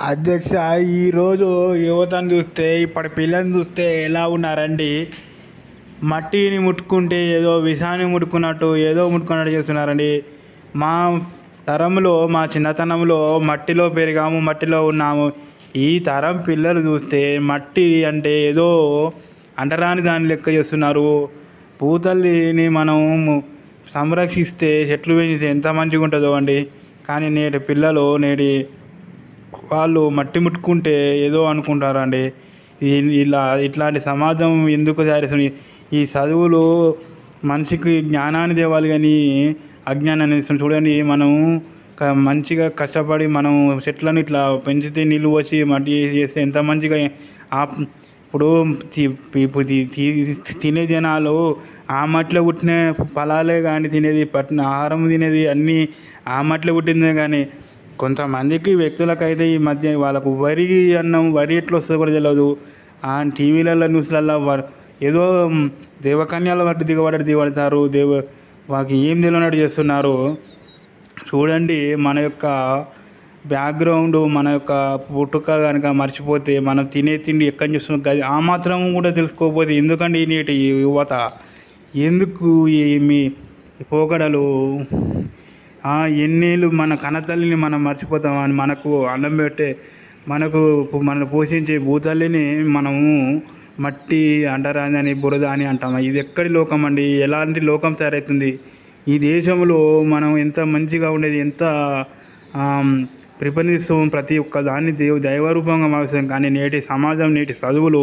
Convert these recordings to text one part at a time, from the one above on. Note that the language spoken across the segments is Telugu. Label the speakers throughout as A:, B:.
A: అధ్యక్ష ఈరోజు యువతను చూస్తే ఇప్పటి పిల్లల్ని చూస్తే ఎలా ఉన్నారండి? మట్టిని ముట్టుకుంటే ఏదో విషాన్ని ముట్టుకున్నట్టు ఏదో ముట్టుకున్నట్టు చేస్తున్నారండి. మా తరంలో మా చిన్నతనంలో మట్టిలో పెరిగాము మట్టిలో ఉన్నాము. ఈ తరం పిల్లలు చూస్తే మట్టి అంటే ఏదో అంటరాని దాని లెక్క చేస్తున్నారు. పూతల్లిని మనం సంరక్షిస్తే చెట్లు పెంచితే ఎంత మంచిగా ఉంటుందో అండి. కానీ నేటి పిల్లలు నేటి వాళ్ళు మట్టి ముట్టుకుంటే ఏదో అనుకుంటారండి. ఇలా ఇట్లాంటి సమాజం ఎందుకు తయారు ఈ చదువులు మనిషికి జ్ఞానాన్ని తేవాలి కానీ అజ్ఞానాన్ని ఇస్తుంది చూడండి మనం మంచిగా కష్టపడి మనం చెట్లను ఇట్లా పెంచితే నీళ్ళు వచ్చి మట్టి చేస్తే ఎంత మంచిగా ఆ ఇప్పుడు తి- ఇప్పుడు తి- తినే జనాలు ఆ మట్టిలో పుట్టిన ఫలాలే కానీ తినేది పట్టిన ఆహారం తినేది అన్నీ ఆ మట్టిలో పుట్టిందే కానీ కొంతమందికి వ్యక్తులకైతే ఈ మధ్య వాళ్ళకు వరి అన్నం వరి ఎట్లా వస్తుందో కూడా తెలియదు ఆ టీవీలలో న్యూస్లలో వర్- ఏదో దేవకన్యాల వాటి దిగబడి దిగబడతారు. దేవ వాళ్ళకి ఏం తెలియనట్టు చేస్తున్నారు. చూడండి మన యొక్క బ్యాక్గ్రౌండ్ మన యొక్క పుట్టుక కనుక మర్చిపోతే మనం తినే తిండి ఎక్కడి నుంచి గది ఆ మాత్రం కూడా తెలుసుకోకపోతే ఎందుకండి ఈ నేటి యువత? ఎందుకు ఈ మీ పోకడలు ఎన్నేళ్ళు మన కన్నతల్లిని మనం మర్చిపోతామని మనకు అన్నం పెట్టే మనకు మనల్ని పోషించే భూతల్లిని మనము మట్టి అంటరాని అని బురద అని అంటాము ఇది ఎక్కడి లోకం అండి? ఎలాంటి లోకం తయారవుతుంది ఈ దేశంలో మనం ఎంత మంచిగా ఉండేది ఎంత ఆమ్, ప్రతి ఒక్క దాన్ని దేవ దైవరూపంగా మారుస్తాం. కానీ నేటి సమాజం నేటి చదువులు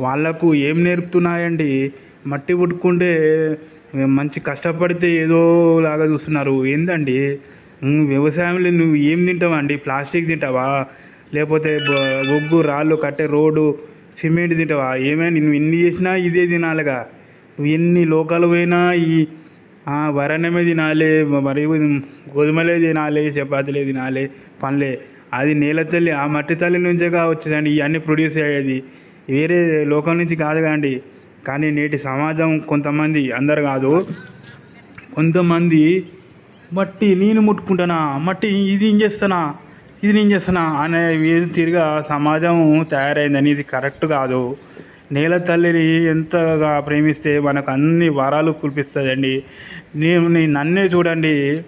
A: వాళ్ళకు ఏం నేర్పుతున్నాయండి? మట్టి పుట్టుకుంటే మంచి కష్టపడితే ఏదో లాగా చూస్తున్నారు. ఏందండి? వ్యవసాయంలో నువ్వు ఏం తింటావా అండి ప్లాస్టిక్ తింటావా? లేకపోతే బొగ్గు రాళ్ళు కట్టే రోడ్డు సిమెంట్ తింటావా? ఏమైనా నువ్వు ఎన్ని చేసినా ఇదే తినాలిగా. నువ్వు ఎన్ని లోకాలు పోయినా ఈ వరణమే తినాలి మరి గోధుమలే తినాలి చపాతీలే తినాలి పండ్లే. అది నేల తల్లి ఆ మట్టి తల్లి నుంచేగా వచ్చేదండి ఇవన్నీ ప్రొడ్యూస్ అయ్యేది. వేరే లోకం నుంచి కాదు కాండి కానీ నేటి సమాజం కొంతమంది అందరు కాదు కొంతమంది మట్టి నేను ముట్టుకుంటానా? మట్టి ఇది ఏం చేస్తానా? ఇది నేను చేస్తానా? అనే వీధి తిరిగా సమాజం తయారైందని ఇది కరెక్ట్ కాదు. నేల తల్లిని ఎంతగా ప్రేమిస్తే మనకు అన్ని వరాలు కురిపిస్తుందండి. నేను నన్నే చూడండి.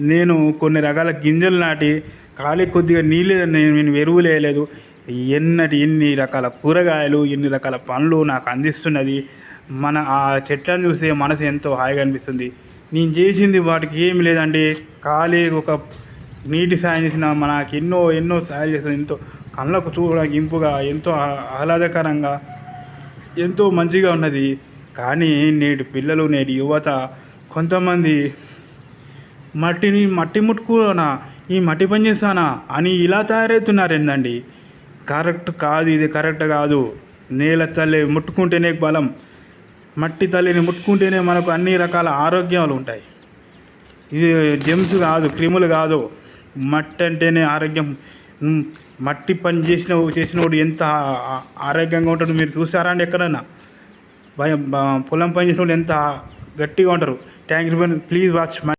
A: నేను కొన్ని రకాల గింజలు నాటి ఖాళీ కొద్దిగా నీళ్ళు నేను నేను ఎరువులు వేయలేదు ఎన్నటి ఎన్ని రకాల కూరగాయలు ఎన్ని రకాల పండ్లు నాకు అందిస్తున్నది. మన ఆ చెట్లను చూస్తే మనసు ఎంతో హాయిగా అనిపిస్తుంది. నేను చేసింది వాటికి ఏమి లేదండి. ఖాళీ ఒక నీటి సాయం చేసిన మనకి ఎన్నో ఎన్నో సాయం చేస్తుంది. ఎంతో కళ్ళకు చూడడానికి ఇంపుగా ఎంతో ఆహ్లాదకరంగా ఎంతో మంచిగా ఉన్నది. కానీ నేటి పిల్లలు నేటి యువత కొంతమంది మట్టిని మట్టి ముట్టుకోనా ఈ మట్టి పని చేస్తానా అని ఇలా తయారవుతున్నారేందండి. కరెక్ట్ కాదు ఇది కరెక్ట్ కాదు. నేల తల్లి ముట్టుకుంటేనే బలం మట్టి తల్లిని ముట్టుకుంటేనే మనకు అన్ని రకాల ఆరోగ్యాలు ఉంటాయి. ఇది జెమ్స్ కాదు క్రిములు కాదు. మట్టి అంటేనే ఆరోగ్యం. మట్టి పని చేసిన చేసినోడు ఎంత ఆరోగ్యంగా ఉంటాడు మీరు చూసారా అండి ఎక్కడన్నా? భయం పొలం పని చేసినోడు ఎంత గట్టిగా ఉంటారు. Thank you please watch my